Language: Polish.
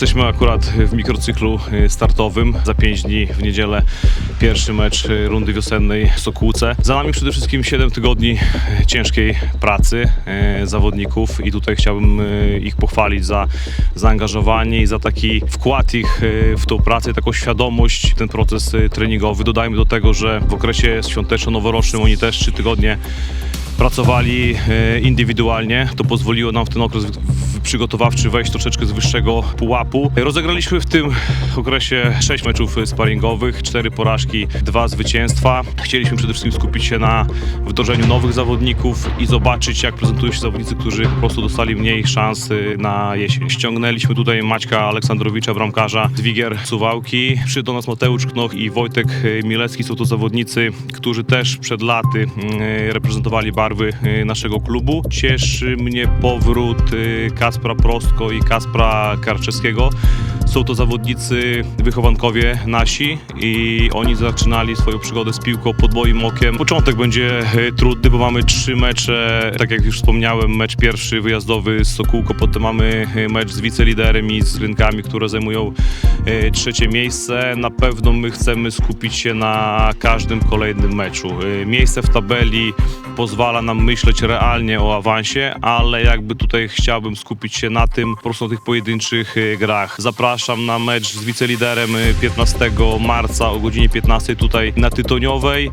Jesteśmy akurat w mikrocyklu y, startowym. Za 5 dni w niedzielę pierwszy mecz y, rundy wiosennej w Sokółce. Za nami przede wszystkim 7 tygodni y, ciężkiej pracy zawodników i tutaj chciałbym ich pochwalić za zaangażowanie i za taki wkład ich w tą pracę, taką świadomość, ten proces treningowy. Dodajmy do tego, że w okresie świąteczno-noworocznym oni też 3 tygodnie pracowali indywidualnie. To pozwoliło nam w ten okres przygotowawczy wejść troszeczkę z wyższego pułapu. Rozegraliśmy w tym okresie 6 meczów sparingowych, 4 porażki, 2 zwycięstwa. Chcieliśmy przede wszystkim skupić się na wdrożeniu nowych zawodników i zobaczyć, jak prezentują się zawodnicy, którzy po prostu dostali mniej szans y, na jesień. Ściągnęliśmy tutaj Maćka Aleksandrowicza, bramkarza z Wigier Suwałki. Przyszedł do nas Mateusz Knoch i Wojtek y, Milecki. Są to zawodnicy, którzy też przed laty y, reprezentowali barwy naszego klubu. Cieszy mnie powrót y, Kaspra Prostko i Kaspra Karczewskiego. Są to zawodnicy, wychowankowie nasi i oni zaczynali swoją przygodę z piłką pod moim okiem. Początek będzie e, trudny, bo mamy trzy mecze, tak jak już wspomniałem, mecz pierwszy wyjazdowy z Sokółko, potem mamy e, mecz z wiceliderem i z rynkami, które zajmują e, trzecie miejsce. Na pewno my chcemy skupić się na każdym kolejnym meczu. Miejsce w tabeli pozwala nam myśleć realnie o awansie, ale jakby tutaj chciałbym skupić się na tym, po prostu na tych pojedynczych e, grach. Zapraszam na mecz z wiceliderem e, 15 marca o godzinie 15 tutaj na Tytoniowej.